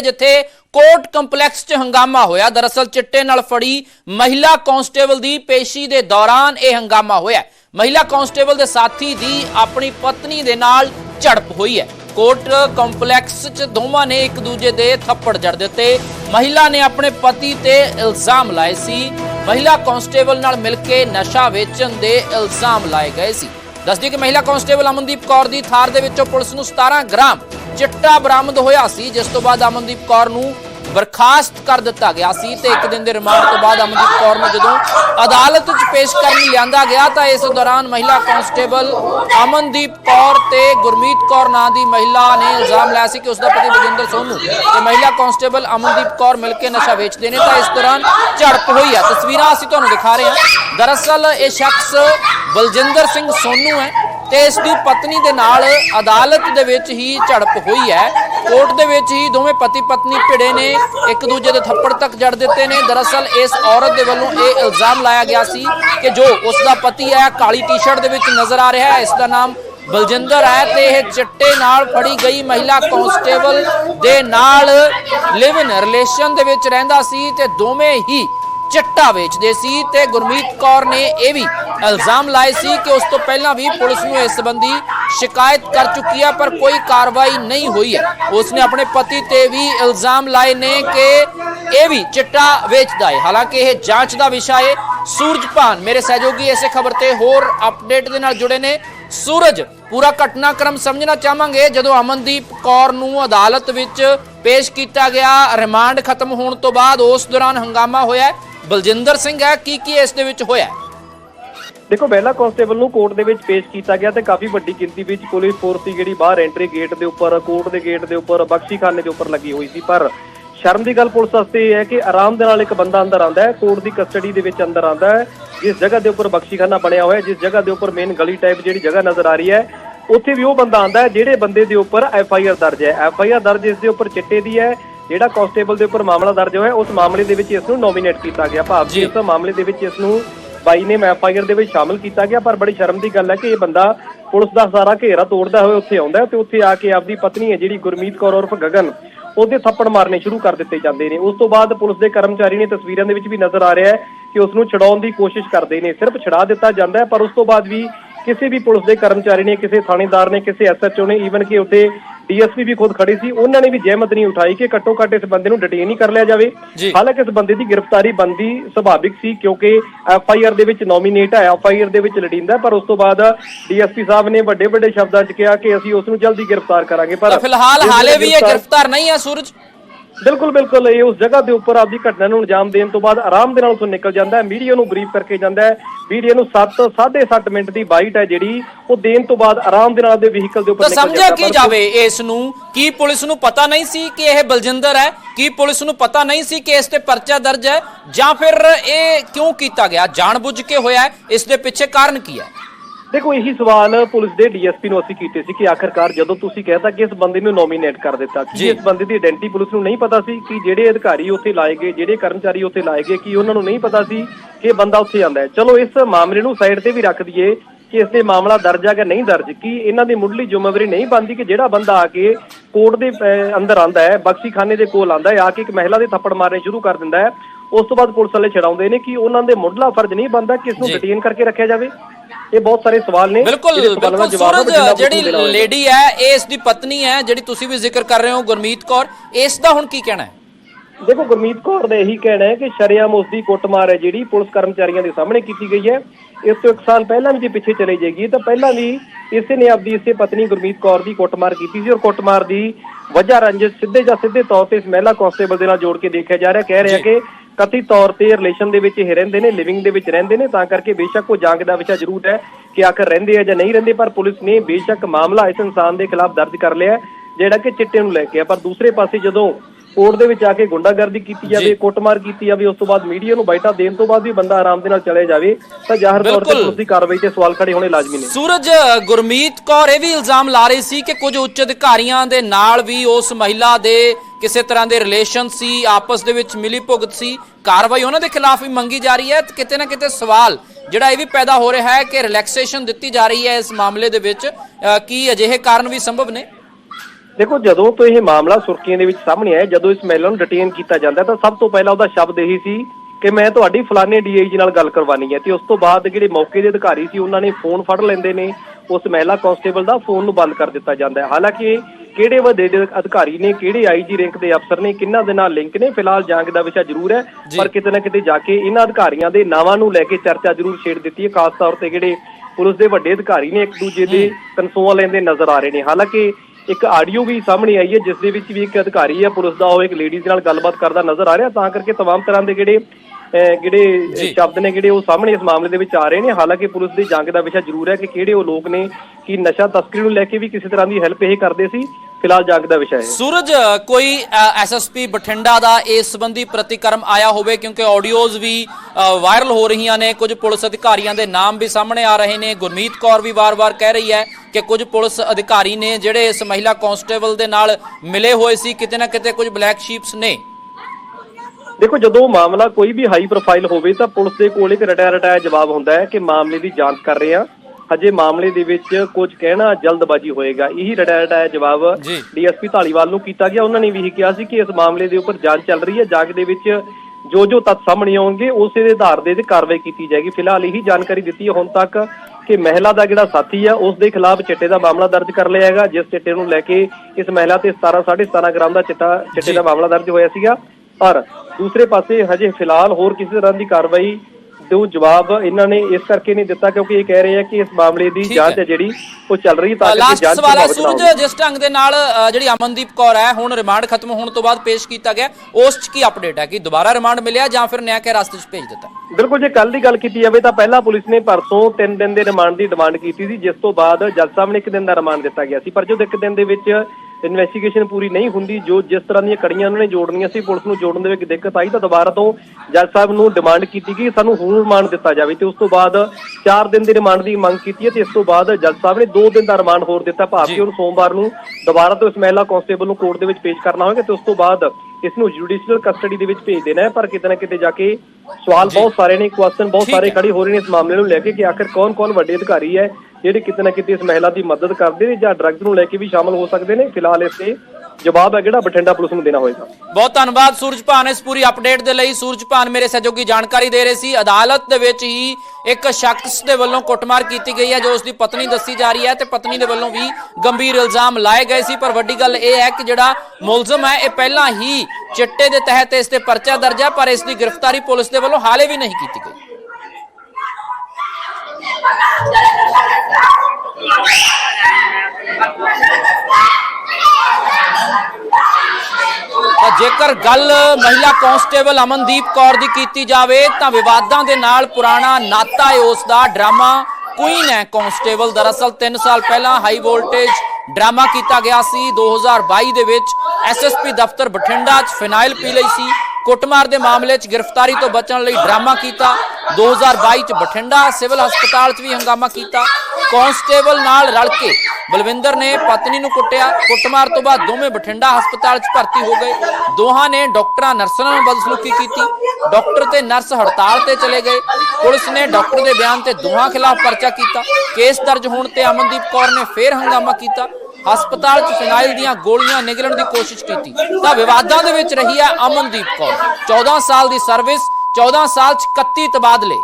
ਜਿੱਥੇ court complex 'ਚ ਹੰਗਾਮਾ ਹੋਇਆ। ਦਰਅਸਲ ਚਿੱਟੇ ਨਾਲ ਫੜੀ ਮਹਿਲਾ ਕਾਂਸਟੇਬਲ ਦੀ ਪੇਸ਼ੀ ਦੇ ਦੌਰਾਨ ਇਹ ਹੰਗਾਮਾ ਹੋਇਆ ਮਹਿਲਾ ਕਾਂਸਟੇਬਲ ਦੇ ਸਾਥੀ ਦੀ ਆਪਣੀ ਪਤਨੀ ਦੇ ਨਾਲ ਝੜਪ ਹੋਈ ਹੈ। ਕੋਰਟ ਕੰਪਲੈਕਸ 'ਚ ਦੋਵਾਂ ਨੇ ਇੱਕ ਦੂਜੇ ਦੇ ਥੱਪੜ ਜੜ ਦਿੱਤੇ। ਮਹਿਲਾ ਨੇ ਆਪਣੇ ਪਤੀ ਤੇ ਇਲਜ਼ਾਮ ਲਾਏ ਸੀ। ਮਹਿਲਾ ਕਾਂਸਟੇਬਲ ਨਾਲ ਮਿਲ ਕੇ ਨਸ਼ਾ ਵੇਚਣ ਦੇ ਇਲਜ਼ਾਮ ਲਾਏ ਗਏ ਸੀ। ਦੱਸਦੀ ਕਿ ਮਹਿਲਾ ਕਾਂਸਟੇਬਲ ਅਮਨਦੀਪ ਕੌਰ ਦੀ ਥਾਰ ਦੇ ਵਿੱਚੋਂ ਪੁਲਿਸ ਨੂੰ 17 ਗ੍ਰਾਮ ਚਿੱਟਾ ਬਰਾਮਦ ਹੋਇਆ ਸੀ, ਜਿਸ ਤੋਂ ਬਾਅਦ ਅਮਨਦੀਪ ਕੌਰ ਨੂੰ ਬਰਖਾਸਤ ਕਰ ਦਿੱਤਾ ਗਿਆ ਸੀ ਤੇ ਇੱਕ ਦਿਨ ਦੇ ਰਿਮਾਂਡ ਤੋਂ ਬਾਅਦ ਅਮਨਦੀਪ ਕੌਰ ਨੂੰ ਜਦੋਂ ਅਦਾਲਤ 'ਚ ਪੇਸ਼ ਕਰਨ ਲਿਆਂਦਾ ਗਿਆ ਤਾਂ ਇਸ ਦੌਰਾਨ ਮਹਿਲਾ ਕਾਂਸਟੇਬਲ ਅਮਨਦੀਪ ਕੌਰ ਤੇ ਗੁਰਮੀਤ ਕੌਰ ਨਾਂ ਦੀ ਮਹਿਲਾ ਨੇ ਇਲਜ਼ਾਮ ਲਾਇਆ ਸੀ ਕਿ ਉਸ ਦਾ ਪਤੀ ਬਜਿੰਦਰ ਸੋਨੂ ਤੇ ਮਹਿਲਾ ਕਾਂਸਟੇਬਲ ਅਮਨਦੀਪ ਕੌਰ ਮਿਲ ਕੇ ਨਸ਼ਾ ਵੇਚਦੇ ਨੇ ਤਾਂ ਇਸ ਦੌਰਾਨ ਝੜਪ ਹੋਈ ਹੈ ਤਸਵੀਰਾਂ ਅਸੀਂ ਤੁਹਾਨੂੰ ਦਿਖਾ ਰਹੇ ਹਾਂ। ਦਰਅਸਲ ਇਹ ਸ਼ਖਸ ਬਲਜਿੰਦਰ ਸਿੰਘ ਸੋਨੂ ਹੈ ਤੇ ਇਸ ਦੀ ਪਤਨੀ ਦੇ ਨਾਲ ਅਦਾਲਤ ਦੇ ਵਿੱਚ ਹੀ ਝੜਪ ਹੋਈ ਹੈ। ਕੋਰਟ ਦੇ ਵਿੱਚ ਹੀ ਦੋਵੇਂ ਪਤੀ ਪਤਨੀ ਭਿੜੇ ਨੇ। ਇੱਕ ਦੂਜੇ ਦੇ ਥੱਪੜ ਤੱਕ ਜੜ ਦਿੱਤੇ ਨੇ। ਦਰਅਸਲ ਇਸ ਔਰਤ ਦੇ ਵੱਲੋਂ ਇਹ ਇਲਜ਼ਾਮ ਲਾਇਆ ਗਿਆ ਸੀ ਕਿ ਜੋ ਉਸ ਦਾ ਪਤੀ ਹੈ, ਕਾਲੀ ਟੀ-ਸ਼ਰਟ ਦੇ ਵਿੱਚ ਨਜ਼ਰ ਆ ਰਿਹਾ ਹੈ। ਇਸ ਦਾ ਨਾਮ ਬਲਜਿੰਦਰ ਹੈ ਤੇ ਇਹ ਚਿੱਟੇ ਨਾਲ ਫੜੀ ਗਈ ਮਹਿਲਾ ਕਾਂਸਟੇਬਲ ਦੇ ਨਾਲ ਲਿਵ ਇਨ ਰਿਲੇਸ਼ਨ ਦੇ ਵਿੱਚ ਰਹਿੰਦਾ ਸੀ ਤੇ ਦੋਵੇਂ ਹੀ ਚਿੱਟਾ ਵੇਚਦੇ ਸੀ ਤੇ ਗੁਰਮੀਤ ਕੌਰ ਨੇ ਇਹ ਵੀ ਇਲਜ਼ਾਮ ਲਾਏ ਸੀ ਕਿ ਉਸ ਤੋਂ ਪਹਿਲਾਂ ਵੀ ਪੁਲਿਸ ਨੂੰ ਇਸ ਸੰਬੰਧੀ ਸ਼ਿਕਾਇਤ ਕਰ ਚੁੱਕੀ ਹੈ ਪਰ ਕੋਈ ਕਾਰਵਾਈ ਨਹੀਂ ਹੋਈ ਹੈ ਉਸਨੇ ਆਪਣੇ ਪਤੀ ਤੇ ਵੀ ਇਲਜ਼ਾਮ ਲਾਏ ਨੇ ਕਿ ਇਹ ਵੀ ਚਿੱਟਾ ਵੇਚਦਾ ਹੈ ਹਾਲਾਂਕਿ ਇਹ ਜਾਂਚ ਦਾ ਵਿਸ਼ਾ ਹੈ ਸੂਰਜਪਾਨ ਮੇਰੇ ਸਹਿਯੋਗੀ ਇਸੇ ਖਬਰ ਤੇ ਹੋਰ ਅਪਡੇਟ ਦੇ ਨਾਲ ਜੁੜੇ ਨੇ ਸੂਰਜ ਪੂਰਾ ਘਟਨਾਕ੍ਰਮ ਸਮਝਣਾ ਚਾਹਾਂਗੇ ਜਦੋਂ ਅਮਨਦੀਪ ਕੌਰ ਨੂੰ ਅਦਾਲਤ ਵਿੱਚ ਪੇਸ਼ ਕੀਤਾ ਗਿਆ ਰਿਮਾਂਡ ਖਤਮ ਹੋਣ ਤੋਂ ਬਾਅਦ ਉਸ ਦੌਰਾਨ ਹੰਗਾਮਾ ਹੋਇਆ ਬਲਜਿੰਦਰ ਸਿੰਘ ਹੈ ਕੀ ਕੀ ਇਸ ਦੇ ਵਿੱਚ ਹੋਇਆ ਦੇਖੋ ਮਹਿਲਾ ਕਾਂਸਟੇਬਲ ਨੂੰ ਕੋਰਟ ਦੇ ਵਿੱਚ ਪੇਸ਼ ਕੀਤਾ ਗਿਆ ਤੇ ਕਾਫੀ ਵੱਡੀ ਗਿਣਤੀ ਵਿੱਚ ਪੁਲਿਸ ਫੋਰਸ ਸੀ ਜਿਹੜੀ ਬਾਹਰ ਐਂਟਰੀ ਗੇਟ ਦੇ ਉੱਪਰ ਕੋਰਟ ਦੇ ਗੇਟ ਦੇ ਉੱਪਰ ਬਖਸ਼ੀਖਾਨੇ ਦੇ ਉੱਪਰ ਲੱਗੀ ਹੋਈ ਸੀ। ਪਰ ਸ਼ਰਮ ਦੀ ਗੱਲ ਪੁਲਿਸ ਵਾਸਤੇ ਇਹ ਹੈ ਕਿ ਆਰਾਮ ਦੇ ਨਾਲ ਇੱਕ ਬੰਦਾ ਅੰਦਰ ਆਂਦਾ ਹੈ ਕੋਰਟ ਦੀ ਕਸਟਡੀ ਦੇ ਵਿੱਚ ਅੰਦਰ ਆਂਦਾ ਹੈ ਜਿਸ ਜਗ੍ਹਾ ਦੇ ਉੱਪਰ ਬਖਸ਼ੀਖਾਨਾ ਬਣਿਆ ਹੋਇਆ ਹੈ ਜਿਸ ਜਗ੍ਹਾ ਦੇ ਉੱਪਰ ਮੇਨ ਗਲੀ ਟਾਈਪ ਜਿਹੜੀ ਜਗ੍ਹਾ ਨਜ਼ਰ ਆ ਰਹੀ ਹੈ ਉੱਥੇ ਵੀ ਉਹ ਬੰਦਾ ਆਂਦਾ ਹੈ ਜਿਹੜੇ ਬੰਦੇ ਦੇ ਉੱਪਰ ਐਫ ਆਈ ਆਰ ਦਰਜ ਹੈ। ਐਫ ਆਈ ਆਰ ਦਰਜ ਇਸ ਦੇ ਉੱਪਰ ਚਿੱਟੇ ਦੀ ਹੈ ਜਿਹੜਾ ਕਾਂਸਟੇਬਲ ਦੇ ਉੱਪਰ ਮਾਮਲਾ ਦਰਜ ਹੋਇਆ ਉਸ ਮਾਮਲੇ ਦੇ ਵਿੱਚ ਇਸ ਨੂੰ ਨੋਮੀਨੇਟ ਕੀਤਾ ਗਿਆ। ਭਾਵ ਕਿ। ਇਸ ਮਾਮਲੇ ਦੇ ਵਿੱਚ ਇਸ ਨੂੰ ਬਾਈ ਨੇ ਐਫ ਆਈ ਆਰ ਦੇ ਵਿੱਚ ਸ਼ਾਮਲ ਕੀਤਾ ਗਿਆ, ਪਰ ਬੜੀ ਸ਼ਰਮ ਦੀ ਗੱਲ ਹੈ ਕਿ ਇਹ ਬੰਦਾ ਪੁਲਿਸ ਦਾ ਸਾਰਾ ਘੇਰਾ ਤੋੜਦਾ ਹੋਇਆ ਉੱਥੇ ਆਉਂਦਾ ਤੇ ਉੱਥੇ ਆ ਕੇ ਆਪਦੀ ਪਤਨੀ ਹੈ ਜਿਹੜੀ ਗੁਰਮੀਤ ਕੌਰ ਉਰਫ ਗਗਨ, ਉਹਦੇ ਥੱਪੜ ਮਾਰਨੇ ਸ਼ੁਰੂ ਕਰ ਦਿੱਤੇ ਜਾਂਦੇ ਨੇ। ਉਸ ਤੋਂ ਬਾਅਦ ਪੁਲਿਸ ਦੇ ਕਰਮਚਾਰੀ ਨੇ ਤਸਵੀਰਾਂ ਦੇ ਵਿੱਚ ਵੀ ਨਜ਼ਰ ਆ ਰਿਹਾ ਹੈ ਕਿ ਉਸ ਨੂੰ ਛਡਾਉਣ ਦੀ ਕੋਸ਼ਿਸ਼ ਕਰਦੇ ਨੇ। ਸਿਰਫ ਛਡਾ ਦਿੱਤਾ ਜਾਂਦਾ ਹੈ, ਪਰ ਉਸ ਤੋਂ ਬਾਅਦ ਵੀ ਕਿਸੇ ਵੀ ਪੁਲਿਸ ਦੇ ਕਰਮਚਾਰੀ ਨੇ, ਕਿਸੇ ਥਾਣੇਦਾਰ ਨੇ, ਕਿਸੇ ਐਸਐਚਓ ਨੇ ਈਵਨ ਕਿ ਉੱਥੇ ਡੀਐਸਪੀ ਵੀ ਖੁਦ ਖੜੀ ਸੀ ਉਹਨਾਂ ਨੇ ਵੀ ਜਹਿਮਤ ਨਹੀਂ ਉਠਾਈ ਕਿ ਘੱਟੋ ਘੱਟ ਇਸ ਬੰਦੇ ਨੂੰ ਡਿਟੇਨ ਹੀ ਕਰ ਲਿਆ ਜਾਵੇ। ਹਾਲਾਂਕਿ ਇਸ ਬੰਦੇ ਦੀ ਗ੍ਰਿਫਤਾਰੀ ਬੰਦੀ ਸੁਭਾਵਿਕ ਸੀ ਕਿਉਂਕਿ ਐਫ ਆਈ ਆਰ ਦੇ ਵਿੱਚ ਨੋਮੀਨੇਟ ਹੈ ਐਫ ਆਈ ਆਰ ਦੇ ਵਿੱਚ ਲੜਿੰਦਾ ਪਰ ਉਸ ਤੋਂ ਬਾਅਦ ਡੀਐਸਪੀ ਸਾਹਿਬ ਨੇ ਵੱਡੇ ਵੱਡੇ ਸ਼ਬਦਾਂ 'ਚ ਕਿਹਾ ਕਿ ਅਸੀਂ ਉਸ ਨੂੰ ਜਲਦੀ ਗ੍ਰਿਫਤਾਰ ਕਰਾਂਗੇ ਪਰ ਫਿਲਹਾਲ ਹਾਲੇ ਵੀ ਇਹ ਗ੍ਰਿਫਤਾਰ- ਗ੍ਰਿਫਤਾਰ ਨਹੀਂ ਹੈ ਸੂਰਜ ਬਿਲਕੁਲ ਬਿਲਕੁਲ। ਇਹ ਉਸ ਜਗ੍ਹਾ ਦੇ ਉੱਪਰ ਆਪਦੀ ਘਟਨਾ ਨੂੰ ਅੰਜਾਮ ਦੇਣ ਤੋਂ ਬਾਅਦ ਆਰਾਮ ਦੇ ਨਾਲ ਉੱਥੋਂ ਨਿਕਲ ਜਾਂਦਾ ਹੈ। ਮੀਡੀਆ ਨੂੰ ਬਰੀਫ ਕਰਕੇ ਜਾਂਦਾ ਹੈ। ਮੀਡੀਆ ਨੂੰ 7 7.5 ਮਿੰਟ ਦੀ ਬਾਈਟ ਹੈ ਜਿਹੜੀ ਉਹ ਦੇਣ ਤੋਂ ਬਾਅਦ ਆਰਾਮ ਦੇ ਨਾਲ ਦੇ ਵਹੀਕਲ ਦੇ ਉੱਪਰ ਤਾਂ ਨਿਕਲ ਸਮਝਿਆ ਜਾਂਦਾ। ਕੀ ਪਰ ਜਾਵੇ ਇਸ ਨੂੰ? ਕੀ ਪੁਲਿਸ ਨੂੰ ਪਤਾ ਨਹੀਂ ਸੀ ਕਿ ਇਹ ਬਲਜਿੰਦਰ ਹੈ? ਕੀ ਪੁਲਿਸ ਨੂੰ ਪਤਾ ਨਹੀਂ ਸੀ ਕਿ ਇਸ ਤੇ ਪਰਚਾ ਦਰਜ ਹੈ? ਜਾਂ ਫਿਰ ਇਹ ਕਿਉਂ ਕੀਤਾ ਗਿਆ? ਜਾਣਬੁੱਝ ਕੇ ਹੋਇਆ ਇਸ ਦੇ ਪਿੱਛੇ ਕਾਰਨ ਕੀ ਹੈ? ਦੇਖੋ ਇਹੀ ਸਵਾਲ ਪੁਲਿਸ ਦੇ ਡੀਐਸਪੀ ਨੂੰ ਅਸੀਂ ਕੀਤੇ ਸੀ ਕਿ ਆਖਰਕਾਰ ਜਦੋਂ ਤੁਸੀਂ ਕਹਿਤਾ ਕਿ ਇਸ ਬੰਦੇ ਨੂੰ ਨੋਮੀਨੇਟ ਕਰ ਦਿੱਤਾ। ਕਿ ਇਸ ਬੰਦੇ ਦੀ ਆਇਡੈਂਟੀ ਪੁਲਿਸ ਨੂੰ ਨਹੀਂ ਪਤਾ ਸੀ ਕਿ ਜਿਹੜੇ ਅਧਿਕਾਰੀ ਉੱਥੇ ਲਾਏ ਗਏ ਜਿਹੜੇ ਕਰਮਚਾਰੀ ਉੱਥੇ ਲਾਏ ਗਏ ਕਿ ਉਹਨਾਂ ਨੂੰ ਨਹੀਂ ਪਤਾ ਸੀ ਕਿ ਇਹ ਬੰਦਾ ਉੱਥੇ ਆਂਦਾ ਹੈ ਚਲੋ ਇਸ ਮਾਮਲੇ ਨੂੰ ਸਾਈਡ ਤੇ ਵੀ ਰੱਖ ਦਈਏ ਕਿ ਇਸ ਦੇ ਮਾਮਲਾ ਦਰਜ ਹੈ ਕਿ ਨਹੀਂ ਦਰਜ ਕੀ ਇਹਨਾਂ ਦੀ ਮੁੱਢਲੀ ਜ਼ਿੰਮੇਵਾਰੀ ਨਹੀਂ ਬਣਦੀ ਕਿ ਜਿਹੜਾ ਬੰਦਾ ਆ ਕੇ ਕੋਰਟ ਦੇ ਅੰਦਰ ਆਂਦਾ ਹੈ ਬਖਸ਼ੀਖਾਨੇ ਦੇ ਕੋਲ ਆਂਦਾ ਹੈ ਆ ਕੇ ਇੱਕ ਮਹਿਲਾ ਦੇ ਥੱਪੜ ਮਾਰਨੇ ਸ਼ੁਰੂ ਕਰ ਦਿੰਦਾ ਹੈ ਉਸ ਤੋਂ ਬਾਅਦ ਪੁਲਿਸ ਵਾਲੇ ਛਡਾਉਂਦੇ ਨੇ ਕਿ ਉਹਨਾਂ ਦੇ ਮੁੱਢਲਾ ਫਰਜ਼ ਨਹੀਂ ਬਣਦਾ ਕਿ ਇਸ ਨੂੰ। ਡਿਟੇਨ ਕਰਕੇ ਰੱਖਿਆ ਜਾਵੇ ਇਹ ਬਹੁਤ ਸਾਰੇ ਸਵਾਲ ਨੇ। ਬਿਲਕੁਲ ਬਿਲਕੁਲ ਸੂਰਜ ਜਿਹੜੀ। ਲੇਡੀ ਹੈ ਇਹ ਇਸ ਦੀ ਪਤਨੀ ਹੈ ਜਿਹੜੀ ਤੁਸੀਂ ਵੀ ਜ਼ਿਕਰ ਕਰ ਰਹੇ ਹੋ ਗੁਰਮੀਤ ਕੌਰ। ਇਸ ਦਾ ਹੁਣ ਕੀ ਕਹਿਣਾ ਹੈ? ਦੇਖੋ ਗੁਰਮੀਤ ਕੌਰ ਦਾ ਇਹੀ ਕਹਿਣਾ ਹੈ ਕਿ ਸ਼ਰੇਆਮ ਉਸ ਦੀ ਕੁੱਟਮਾਰ ਹੈ ਜਿਹੜੀ ਪੁਲਿਸ ਕਰਮਚਾਰੀਆਂ ਦੇ ਸਾਹਮਣੇ ਕੀਤੀ ਗਈ ਹੈ। ਇਸ ਤੋਂ ਇੱਕ ਸਾਲ ਪਹਿਲਾਂ ਵੀ ਜੇ ਪਿੱਛੇ ਚਲੇ ਜਾਈਏ ਤਾਂ ਪਹਿਲਾਂ ਵੀ ਇਸੇ ਨੇ ਆਪਦੀ ਇਸੇ ਪਤਨੀ ਗੁਰਮੀਤ ਕੌਰ ਦੀ ਕੁੱਟਮਾਰ ਕੀਤੀ ਸੀ ਔਰ ਕੁੱਟਮਾਰ ਦੀ ਵਜ੍ਹਾ ਰੰਜਿਸ਼ ਸਿੱਧੇ ਜਾਂ ਸਿੱਧੇ ਤੌਰ ਤੇ ਇਸ ਮਹਿਲਾ ਕਾਂਸਟੇਬਲ ਦੇ ਨਾਲ ਜੋੜ ਕੇ ਦੇਖਿਆ ਜਾ ਰਿਹਾ। ਕਹਿ ਰਿਹਾ। ਕਿ ਕਥਿਤ ਤੌਰ ਤੇ ਰਿਲੇਸ਼ਨ ਦੇ ਵਿੱਚ ਇਹ ਰਹਿੰਦੇ ਨੇ ਲਿਵਿੰਗ ਦੇ ਵਿੱਚ ਰਹਿੰਦੇ ਨੇ, ਤਾਂ ਕਰਕੇ ਬੇਸ਼ੱਕ ਉਹ ਜਾਂਚ ਦਾ ਵਿਸ਼ਾ ਜ਼ਰੂਰ ਹੈ ਕਿ ਆਖਰ ਰਹਿੰਦੇ ਆ ਜਾਂ ਨਹੀਂ ਰਹਿੰਦੇ, ਪਰ ਪੁਲਿਸ ਨੇ ਬੇਸ਼ੱਕ ਮਾਮਲਾ ਇਸ ਇਨਸਾਨ ਦੇ ਖਿਲਾਫ ਦਰਜ ਕਰ ਲਿਆ ਜਿਹੜਾ ਕਿ ਚਿੱਟੇ ਨੂੰ ਲੈ ਕੇ ਆ। ਪਰ ਦੂਸਰੇ ਪਾਸੇ ਜਦੋਂ ਕੋਰਟ ਦੇ ਵਿੱਚ ਆ ਕੇ ਗੁੰਡਾਗਰਦੀ ਕੀਤੀ ਜਾਵੇ। ਕੁੱਟਮਾਰ ਕੀਤੀ ਜਾਵੇ ਉਸ ਤੋਂ ਬਾਅਦ ਮੀਡੀਆ ਨੂੰ ਬਾਈਟਾ ਦੇਣ ਤੋਂ ਬਾਅਦ ਵੀ ਬੰਦਾ ਆਰਾਮ ਦੇ ਨਾਲ ਚਲੇ ਜਾਵੇ ਤਾਂ ਜ਼ਾਹਰ ਤੌਰ ਤੇ। ਪੁਲਿਸ ਦੀ ਕਾਰਵਾਈ ਤੇ ਸਵਾਲ ਖੜੇ ਹੋਣੇ ਲਾਜ਼ਮੀ ਨੇ ਸੂਰਜ ਗੁਰਮੀਤ ਕੌਰ ਇਹ ਵੀ ਇਲਜ਼ਾਮ ਲਾ ਰਹੀ ਸੀ ਕਿ ਕੁਝ ਉੱਚ ਅਧਿਕਾਰੀਆਂ ਦੇ ਨਾਲ ਵੀ ਉਸ ਮਹਿਲਾ ਦੇ ਕਿਸੇ ਤਰ੍ਹਾਂ ਦੇ ਰਿਲੇਸ਼ਨ ਸੀ ਆਪਸ ਦੇ ਵਿੱਚ ਮਿਲੀ ਭੁਗਤ ਸੀ ਕਾਰਵਾਈ ਉਹਨਾਂ ਦੇ ਖਿਲਾਫ ਵੀ ਮੰਗੀ ਜਾ ਰਹੀ ਹੈ ਕਿਤੇ ਨਾ ਕਿਤੇ ਸਵਾਲ ਜਿਹੜਾ ਇਹ ਵੀ ਪੈਦਾ ਹੋ ਰਿਹਾ ਹੈ ਕਿ ਰਿਲੈਕਸੇਸ਼ਨ ਦਿੱਤੀ ਜਾ ਰਹੀ ਹੈ ਇਸ ਮਾਮਲੇ ਦੇ ਵਿੱਚ ਕੀ ਅਜਿਹੇ ਕਾਰਨ ਵੀ ਸੰਭਵ ਨੇ ਦੇਖੋ ਜਦੋਂ ਤੋਂ ਇਹ ਮਾਮਲਾ ਸੁਰਖੀਆਂ ਦੇ ਵਿੱਚ ਸਾਹਮਣੇ ਆਇਆ ਜਦੋਂ ਇਸ ਮਹਿਲਾ ਨੂੰ ਡਿਟੇਨ ਕੀਤਾ ਜਾਂਦਾ ਤਾਂ ਸਭ ਤੋਂ ਪਹਿਲਾਂ ਉਹਦਾ ਸ਼ਬਦ ਇਹੀ ਸੀ ਕਿ ਮੈਂ ਤੁਹਾਡੀ ਫਲਾਣੇ ਡੀਆਈਜੀ ਨਾਲ ਗੱਲ ਕਰਵਾਉਣੀ ਹੈ ਤੇ ਉਸ ਤੋਂ ਬਾਅਦ ਜਿਹੜੇ ਮੌਕੇ ਦੇ ਅਧਿਕਾਰੀ ਸੀ ਉਹਨਾਂ ਨੇ ਫੋਨ ਫੜ ਲੈਂਦੇ ਨੇ। ਉਸ ਮਹਿਲਾ ਕਾਂਸਟੇਬਲ ਦਾ ਫੋਨ ਨੂੰ ਬੰਦ ਕਰ ਦਿੱਤਾ ਜਾਂਦਾ ਹੈ। ਹਾਲਾਂਕਿ ਕਿਹੜੇ ਵੱਡੇ ਅਧਿਕਾਰੀ ਨੇ ਕਿਹੜੇ ਆਈਜੀ ਰੈਂਕ ਦੇ ਅਫਸਰ ਨੇ ਕਿੰਨਾਂ ਦੇ ਨਾਲ ਲਿੰਕ ਨੇ ਫਿਲਹਾਲ ਜਾਂਚ ਦਾ ਵਿਸ਼ਾ ਜ਼ਰੂਰ ਹੈ। ਪਰ ਕਿਤੇ ਨਾ ਕਿਤੇ ਜਾ ਕੇ ਇਹਨਾਂ ਅਧਿਕਾਰੀਆਂ ਦੇ ਨਾਵਾਂ ਨੂੰ ਲੈ ਕੇ ਚਰਚਾ ਜ਼ਰੂਰ ਛੇੜ ਦਿੱਤੀ ਹੈ। ਖਾਸ ਤੌਰ ਤੇ ਜਿਹੜੇ ਪੁਲਿਸ ਦੇ ਵੱਡੇ ਅਧਿਕਾਰੀ ਨੇ ਇੱਕ ਦੂਜੇ ਦੇ ਕਨਸੋਆਂ ਲੈਂਦੇ ਨਜ਼ਰ ਆ ਰਹੇ ਨੇ। ਹਾਲਾਂਕਿ ਇੱਕ ਆਡੀਓ ਵੀ ਸਾਹਮਣੇ ਆਈ ਹੈ ਜਿਸ ਦੇ ਵਿੱਚ ਵੀ ਇੱਕ ਅਧਿਕਾਰੀ ਹੈ ਪੁਲਿਸ ਦਾ ਉਹ ਇੱਕ ਲੇਡੀਜ਼ ਨਾਲ ਗੱਲਬਾਤ ਕਰਦਾ ਨਜ਼ਰ ਆ ਰਿਹਾ ਤਾਂ ਕਰਕੇ तमाम ਤਰ੍ਹਾਂ ਦੇ ਜਿਹੜੇ ਅਹ, ਜਿਹੜੇ ਜੀ। ਸ਼ਬਦ ਨੇ ਜਿਹੜੇ ਉਹ ਸਾਹਮਣੇ ਇਸ ਮਾਮਲੇ ਦੇ ਵਿੱਚ ਆ ਰਹੇ ਨੇ ਹਾਲਾਂਕਿ ਪੁਲਿਸ ਦੀ ਜੰਗ ਦਾ ਵਿਸ਼ਾ ਜ਼ਰੂਰ ਹੈ ਕਿ ਕਿਹੜੇ ਉਹ ਲੋਕ ਨੇ ਕਿ ਨਸ਼ਾ ਤਸਕਰੀ ਨੂੰ ਲੈ ਕੇ ਵੀ ਕਿਸੇ ਤਰ੍ਹਾਂ ਦੀ ਹੈਲਪ ਇਹ ਕਰਦੇ ਸੀ ਫਿਲਹਾਲ ਜੰਗ ਦਾ ਵਿਸ਼ਾ ਹੈ। ਸੂਰਜ ਕੋਈ ਐਸਐਸਪੀ ਬਠਿੰਡਾ ਦਾ ਇਸ ਸੰਬੰਧੀ ਪ੍ਰਤੀਕਰਮ ਆਇਆ ਹੋਵੇ ਕਿਉਂਕਿ ਆਡੀਓਜ਼ ਵੀ ਵਾਇਰਲ ਹੋ ਰਹੀਆਂ ਨੇ ਕੁਝ ਪੁਲਿਸ ਅਧਿਕਾਰੀਆਂ ਦੇ ਨਾਮ ਵੀ ਸਾਹਮਣੇ ਆ ਰਹੇ ਨੇ ਗੁਰਮੀਤ ਕੌਰ ਵੀ ਵਾਰ-ਵਾਰ ਕਹਿ ਰਹੀ ਹੈ ਕਿ ਕੁਝ ਪੁਲਿਸ ਅਧਿਕਾਰੀ ਨੇ ਜਿਹੜੇ ਇਸ ਮਹਿਲਾ ਕਾਂਸਟੇਬਲ ਦੇ ਨਾਲ ਮਿਲੇ ਹੋਏ ਸੀ ਕਿਤੇ ਨਾ ਕਿਤੇ ਕੁਝ ਬਲੈਕ ਸ਼ੀਪਸ ਨੇ। ਦੇਖੋ ਜਦੋਂ ਮਾਮਲਾ ਕੋਈ ਵੀ ਹਾਈ ਪ੍ਰੋਫਾਈਲ ਹੋਵੇ ਤਾਂ ਪੁਲਿਸ ਦੇ ਕੋਲ ਇੱਕ ਰਟਾਇਆ ਜਵਾਬ ਹੁੰਦਾ ਹੈ ਕਿ ਮਾਮਲੇ ਦੀ ਜਾਂਚ ਕਰ ਰਹੇ ਹਾਂ। ਹਜੇ ਮਾਮਲੇ ਦੇ ਵਿੱਚ ਕੁਝ ਕਹਿਣਾ ਜਲਦਬਾਜ਼ੀ ਹੋਏਗਾ। ਇਹੀ ਰਟਾਇਆ ਰਟਾਇਆ ਜਵਾਬ। ਡੀਐਸਪੀ ਢਾਲੀਵਾਲ ਨੂੰ ਕੀਤਾ ਗਿਆ। ਉਹਨਾਂ ਨੇ ਵੀ ਇਹ ਕਿਹਾ ਸੀ ਕਿ ਇਸ ਮਾਮਲੇ ਦੇ ਉੱਪਰ ਜਾਂਚ ਚੱਲ ਰਹੀ ਹੈ। ਜਾਂਚ ਦੇ ਵਿੱਚ ਜੋ ਜੋ ਤੱਥ ਸਾਹਮਣੇ ਆਉਣਗੇ ਉਸੇ ਦੇ ਆਧਾਰ ਦੇ ਤੇ ਕਾਰਵਾਈ ਕੀਤੀ ਜਾਏਗੀ। ਫਿਲਹਾਲ ਇਹੀ ਜਾਣਕਾਰੀ ਦਿੱਤੀ ਹੈ ਹੁਣ ਤੱਕ ਕਿ ਮਹਿਲਾ ਦਾ ਜਿਹੜਾ ਸਾਥੀ ਹੈ ਉਸ ਦੇ ਖਿਲਾਫ ਚਿੱਟੇ ਦਾ ਮਾਮਲਾ ਦਰਜ ਕਰ ਲਿਆ ਹੈਗਾ। ਜਿਸ ਚਿੱਟੇ ਨੂੰ ਲੈ ਕੇ ਇਸ ਮਹਿਲਾ ਤੇ 17 17.5 ਗ੍ਰਾਮ ਦਾ ਚਿੱਟਾ ਚਿੱਟੇ। ਦਾ ਮਾਮਲਾ ਦਰਜ ਹੋਇਆ ਸੀਗਾ। ਪਰ ਦੂਸਰੇ ਪਾਸੇ ਹਜੇ ਫਿਲਹਾਲ ਹੋਰ ਕਿਸੇ ਤਰ੍ਹਾਂ ਦੀ ਕਾਰਵਾਈ ਤੋਂ ਜਵਾਬ ਇਹਨਾਂ ਨੇ ਇਸ ਕਰਕੇ ਨਹੀਂ ਦਿੱਤਾ ਕਿਉਂਕਿ ਇਹ ਕਹਿ ਰਹੇ ਆ ਕਿ ਇਸ ਮਾਮਲੇ ਦੀ ਜਾਂਚ ਹੈ। ਜਿਹੜੀ ਉਹ ਚੱਲ ਰਹੀ ਤਾਂ ਕਿ ਲਾਸਟ ਜਾਂਚ ਸਵਾਲ ਹੈ ਸੂਰਜ। ਜਿਸ ਢੰਗ ਦੇ ਨਾਲ ਜਿਹੜੀ ਅਮਨਦੀਪ ਕੌਰ ਹੈ ਹੁਣ ਰਿਮਾਂਡ ਖਤਮ ਹੋਣ ਤੋਂ ਬਾਅਦ ਪੇਸ਼ ਕੀਤਾ ਗਿਆ ਉਸ 'ਚ ਕੀ ਅਪਡੇਟ ਹੈ ਕਿ ਦੁਬਾਰਾ ਰਿਮਾਂਡ ਮਿਲਿਆ ਜਾਂ ਫਿਰ ਨਿਆਂ ਕੇ ਰਾਸਤੇ 'ਚ ਭੇਜ ਦਿੱਤਾ ਬਿਲਕੁਲ ਜੇ ਕੱਲ ਦੀ ਗੱਲ ਕੀਤੀ ਜਾਵੇ ਤਾਂ ਪਹਿਲਾਂ ਪੁਲਿਸ ਨੇ ਪਰਸੋਂ 3 ਦਿਨ ਦੇ ਰਿਮਾਂਡ ਦੀ ਡਿਮਾਂਡ ਕੀਤੀ ਸੀ ਜਿਸ ਤੋਂ ਬਾਅਦ ਜੱਜ ਸਾਹਿਬ ਨੇ 1 ਦਿਨ ਦਾ ਰਿਮਾਂਡ ਦਿੱਤਾ ਗਿਆ ਸੀ ਪਰ ਜਦੋਂ ਇੱਕ ਦਿਨ ਦੇ ਵਿੱਚ ਇਨਵੈਸਟੀਗੇਸ਼ਨ ਪੂਰੀ ਨਹੀਂ ਹੁੰਦੀ ਜੋ ਜਿਸ ਤਰ੍ਹਾਂ ਦੀਆਂ ਕੜੀਆਂ ਉਹਨਾਂ ਨੇ ਜੋੜਨੀਆਂ ਸੀ ਪੁਲਿਸ ਨੂੰ ਜੋੜਨ ਦੇ ਵਿੱਚ ਦਿੱਕਤ ਆਈ ਤਾਂ ਦੁਬਾਰਾ ਤੋਂ ਜੱਜ ਸਾਹਿਬ ਨੂੰ ਡਿਮਾਂਡ ਕੀਤੀ ਕਿ ਸਾਨੂੰ ਹੁਣ ਰਿਮਾਂਡ ਦਿੱਤਾ ਜਾਵੇ ਤੇ ਉਸ ਤੋਂ ਬਾਅਦ 4 ਦਿਨ ਦੀ ਰਿਮਾਂਡ ਦੀ ਮੰਗ ਕੀਤੀ ਹੈ ਤੇ ਇਸ ਤੋਂ ਬਾਅਦ ਜੱਜ ਸਾਹਿਬ ਨੇ 2 ਦਿਨ ਦਾ ਰਿਮਾਂਡ ਹੋਰ ਦਿੱਤਾ ਭਾਵ। ਕਿ ਉਹਨੂੰ ਸੋਮਵਾਰ ਨੂੰ ਦੁਬਾਰਾ ਤੋਂ ਇਸ ਮਹਿਲਾ ਕਾਂਸਟੇਬਲ ਨੂੰ ਕੋਰਟ ਦੇ ਵਿੱਚ ਪੇਸ਼ ਕਰਨਾ ਹੋਵੇਗਾ ਤੇ ਉਸ ਤੋਂ ਬਾਅਦ ਇਸ ਨੂੰ ਜੁਡੀਸ਼ੀਅਲ ਕਸਟਡੀ ਦੇ ਵਿੱਚ ਭੇਜ ਦੇਣਾ ਹੈ ਪਰ ਕਿਤੇ ਨਾ ਕਿਤੇ ਜਾ ਕੇ ਸਵਾਲ। ਬਹੁਤ ਸਾਰੇ ਨੇ ਕੁਐਸਚਨ ਬਹੁਤ ਸਾਰੇ। ਖੜੇ ਹੋ ਰਹੇ ਨੇ ਇਸ ਮਾਮਲੇ ਨੂੰ ਲੈ ਕੇ ਕਿ ਆਖਿਰ ਕੌਣ-ਕੌਣ ਵੱਡੇ ਅਧਿਕਾਰੀ ਹੈ ਜਿਹੜੇ ਕਿਤੇ ਨਾ ਕਿਤੇ ਇਸ ਮਹਿਲਾ ਦੀ ਮਦਦ ਕਰਦੇ ਨੇ ਜਾਂ ਡਰੱਗਸ ਨੂੰ ਲੈ ਕੇ ਵੀ ਸ਼ਾਮਲ ਹੋ ਸਕਦੇ ਨੇ, ਫਿਲਹਾਲ ਇਸ ਤੇ ਜਵਾਬ ਹੈ ਜਿਹੜਾ ਬਠਿੰਡਾ ਪੁਲਿਸ ਨੂੰ ਦੇਣਾ ਹੋਏਗਾ। ਬਹੁਤ ਧੰਨਵਾਦ ਸੂਰਜ ਇਸ ਪੂਰੀ ਅਪਡੇਟ ਦੇ ਲਈ। ਸੂਰਜ ਮੇਰੇ ਸਹਿਯੋਗੀ ਜਾਣਕਾਰੀ ਦੇ ਰਹੇ ਸੀ। ਅਦਾਲਤ ਦੇ ਵਿੱਚ ਹੀ ਇੱਕ ਸ਼ਖਸ ਦੇ ਵੱਲੋਂ ਕੁੱਟਮਾਰ ਕੀਤੀ ਗਈ ਹੈ, ਜੋ ਉਸ ਦੀ ਪਤਨੀ ਦੱਸੀ ਜਾ ਰਹੀ ਹੈ ਤੇ ਪਤਨੀ ਦੇ ਵੱਲੋਂ ਵੀ ਗੰਭੀਰ ਇਲਜ਼ਾਮ ਲਾਏ ਗਏ ਸੀ। ਪਰ ਵੱਡੀ ਗੱਲ ਇਹ ਹੈ ਕਿ ਜਿਹੜਾ ਮੁਲਜ਼ਮ ਹੈ, ਇਹ ਪਹਿਲਾਂ ਹੀ ਚਿੱਟੇ ਦੇ ਤਹਿਤ ਇਸ ਤੇ ਪਰਚਾ ਦਰਜ ਹੈ, ਪਰ ਇਸ ਦੀ ਗ੍ਰਿਫਤਾਰੀ ਪੁਲਿਸ ਦੇ ਵੱਲੋਂ ਹਾਲੇ ਵੀ ਨਹੀਂ ਕੀਤੀ ਗਈ। ਤਾਂ ਜੇਕਰ ਗੱਲ ਮਹਿਲਾ ਕਾਂਸਟੇਬਲ ਅਮਨਦੀਪ ਕੌਰ ਦੀ ਕੀਤੀ ਜਾਵੇ, ਤਾਂ ਵਿਵਾਦਾਂ ਦੇ ਨਾਲ ਪੁਰਾਣਾ ਨਾਤਾ ਹੈ, ਉਸ ਦਾ ਡਰਾਮਾ ਕੁਈਨ ਹੈ। ਕਾਂਸਟੇਬਲ ਦਰਅਸਲ 3 ਸਾਲ ਪਹਿਲਾਂ ਹਾਈ ਵੋਲਟੇਜ ਡਰਾਮਾ ਕੀਤਾ ਗਿਆ ਸੀ। 2022 ਦੇ ਵਿੱਚ ਐਸਐਸਪੀ ਦਫ਼ਤਰ ਬਠਿੰਡਾ 'ਚ ਫਿਨਾਈਲ ਪੀ ਲਈ ਸੀ। ਕੁੱਟਮਾਰ ਦੇ ਮਾਮਲੇ 'ਚ ਗ੍ਰਿਫਤਾਰੀ ਤੋਂ ਬਚਣ ਲਈ ਡਰਾਮਾ ਕੀਤਾ। 2022 'ਚ ਬਠਿੰਡਾ ਸਿਵਲ ਹਸਪਤਾਲ 'ਚ ਵੀ ਹੰਗਾਮਾ ਕੀਤਾ। ਕਾਂਸਟੇਬਲ ਨਾਲ ਰਲ ਕੇ ਬਲਵਿੰਦਰ ਨੇ ਪਤਨੀ ਨੂੰ ਕੁੱਟਿਆ। ਕੁੱਟਮਾਰ ਤੋਂ ਬਾਅਦ ਦੋਵੇਂ ਬਠਿੰਡਾ ਹਸਪਤਾਲ 'ਚ ਭਰਤੀ ਹੋ ਗਏ। ਦੋਹਾਂ ਨੇ ਡਾਕਟਰਾਂ ਨਰਸਾਂ ਨਾਲ ਬਦਸਲੂਕੀ ਕੀਤੀ। ਡਾਕਟਰ ਤੇ ਨਰਸ ਹੜਤਾਲ ਤੇ ਚਲੇ ਗਏ। ਪੁਲਿਸ ਨੇ ਡਾਕਟਰ ਦੇ ਬਿਆਨ ਤੇ ਦੋਹਾਂ ਖਿਲਾਫ ਪਰਚਾ ਕੀਤਾ। ਕੇਸ ਦਰਜ ਹੋਣ ਤੇ ਅਮਨਦੀਪ ਕੌਰ ਨੇ ਫੇਰ ਹੰਗਾਮਾ ਕੀਤਾ। ਹਸਪਤਾਲ 'ਚ ਫਿਨਾਈਲ ਦੀਆਂ ਗੋਲੀਆਂ ਨਿਗਲਣ ਦੀ ਕੋਸ਼ਿਸ਼ ਕੀਤੀ। ਤਾਂ ਵਿਵਾਦਾਂ ਦੇ ਵਿੱਚ ਰਹੀ ਹੈ ਅਮਨਦੀਪ ਕੌਰ। 14 ਸਾਲ ਦੀ ਸਰਵਿਸ 14 ਸਾਲ 'ਚ 31 ਤਬਾਦਲੇ।